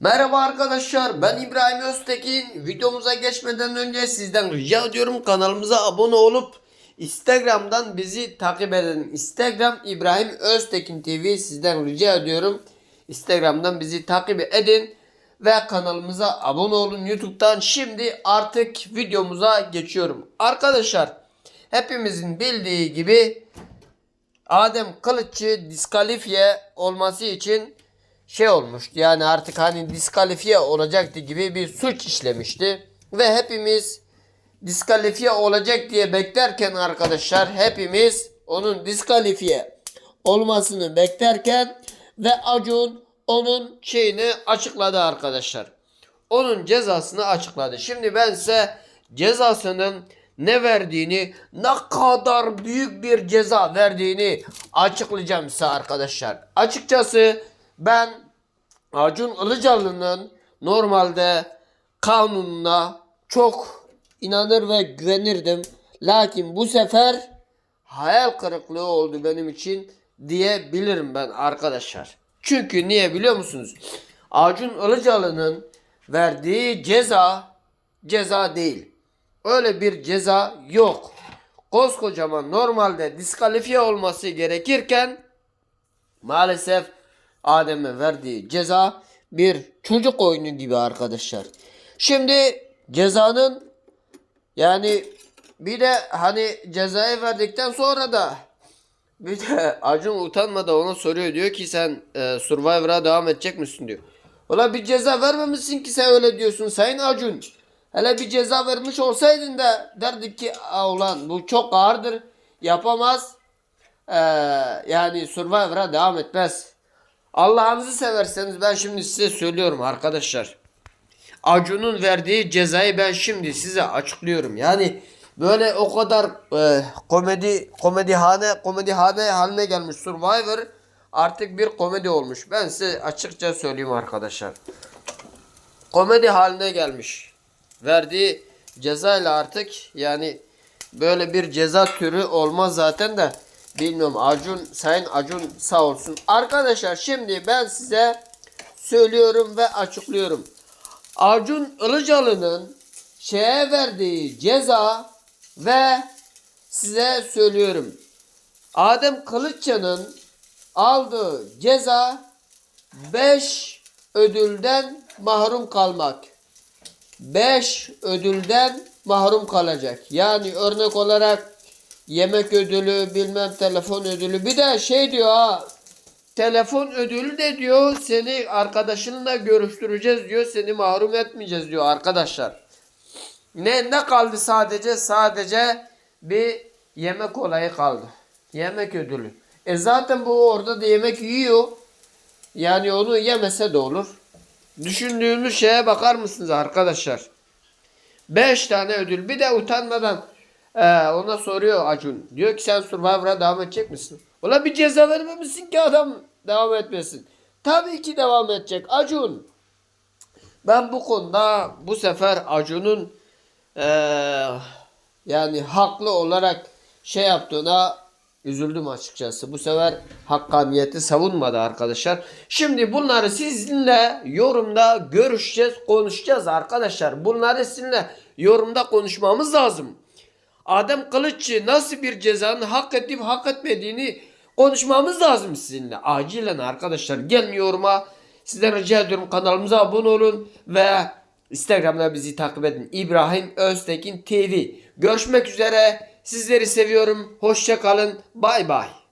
Merhaba arkadaşlar ben İbrahim Öztekin. Videomuza geçmeden önce sizden rica ediyorum kanalımıza abone olup Instagram'dan bizi takip edin Instagram İbrahim Öztekin TV sizden rica ediyorum. Instagram'dan bizi takip edin ve kanalımıza abone olun YouTube'dan. Şimdi artık videomuza geçiyorum. Arkadaşlar hepimizin bildiği gibi Adem Kılıççı diskalifiye olması için şey olmuştu. Yani artık hani diskalifiye olacaktı gibi bir suç işlemişti. Ve hepimiz diskalifiye olacak diye beklerken arkadaşlar hepimiz onun diskalifiye olmasını beklerken ve Acun onun şeyini açıkladı arkadaşlar. Onun cezasını açıkladı. Şimdi ben size cezasının ne verdiğini, ne kadar büyük bir ceza verdiğini açıklayacağım size arkadaşlar. Açıkçası ben Acun Ilıcalı'nın normalde kanununa çok inanır ve güvenirdim. Lakin bu sefer hayal kırıklığı oldu benim için diyebilirim ben arkadaşlar. Çünkü niye biliyor musunuz? Acun Ilıcalı'nın verdiği ceza ceza değil. Öyle bir ceza yok. Koskocaman normalde diskalifiye olması gerekirken maalesef Adem'e verdiği ceza bir çocuk oyunu gibi arkadaşlar. Şimdi cezanın yani bir de hani cezayı verdikten sonra da bir de Acun utanmadan ona soruyor diyor ki sen e, Survivor'a devam edecek misin diyor. Ulan bir ceza vermemişsin ki sen öyle diyorsun Sayın Acun. Hele bir ceza vermiş olsaydın da derdik ki "Aa, ulan bu çok ağırdır yapamaz. Ee, yani Survivor'a devam etmez. Allah'ınızı severseniz ben şimdi size söylüyorum arkadaşlar. Acun'un verdiği cezayı ben şimdi size açıklıyorum. Yani böyle o kadar e, komedi komedihane komedihane haline gelmiş Survivor artık bir komedi olmuş. Ben size açıkça söyleyeyim arkadaşlar. Komedi haline gelmiş. Verdiği cezayla artık yani böyle bir ceza türü olmaz zaten de bilmiyorum Acun Sayın Acun sağ olsun. Arkadaşlar şimdi ben size söylüyorum ve açıklıyorum. Acun Ilıcalı'nın şeye verdiği ceza ve size söylüyorum. Adem Kılıççı'nın aldığı ceza 5 ödülden mahrum kalmak. 5 ödülden mahrum kalacak. Yani örnek olarak yemek ödülü, bilmem telefon ödülü. Bir de şey diyor ha. Telefon ödülü de diyor seni arkadaşınla görüştüreceğiz diyor. Seni mahrum etmeyeceğiz diyor arkadaşlar. Ne ne kaldı sadece? Sadece bir yemek olayı kaldı. Yemek ödülü. E zaten bu orada da yemek yiyor. Yani onu yemese de olur. Düşündüğümüz şeye bakar mısınız arkadaşlar? 5 tane ödül. Bir de utanmadan ee, ona soruyor Acun. Diyor ki sen Survivor'a devam edecek misin? Ulan bir ceza vermemişsin ki adam devam etmesin. Tabii ki devam edecek. Acun. Ben bu konuda bu sefer Acun'un ee, yani haklı olarak şey yaptığına üzüldüm açıkçası. Bu sefer hakkaniyeti savunmadı arkadaşlar. Şimdi bunları sizinle yorumda görüşeceğiz, konuşacağız arkadaşlar. Bunları sizinle yorumda konuşmamız lazım. Adem Kılıççı nasıl bir cezanın hak edip hak etmediğini konuşmamız lazım sizinle. Acilen arkadaşlar gelin yoruma. Sizden rica ediyorum kanalımıza abone olun ve Instagram'da bizi takip edin. İbrahim Öztekin TV. Görüşmek üzere. Sizleri seviyorum. Hoşça kalın. Bay bay.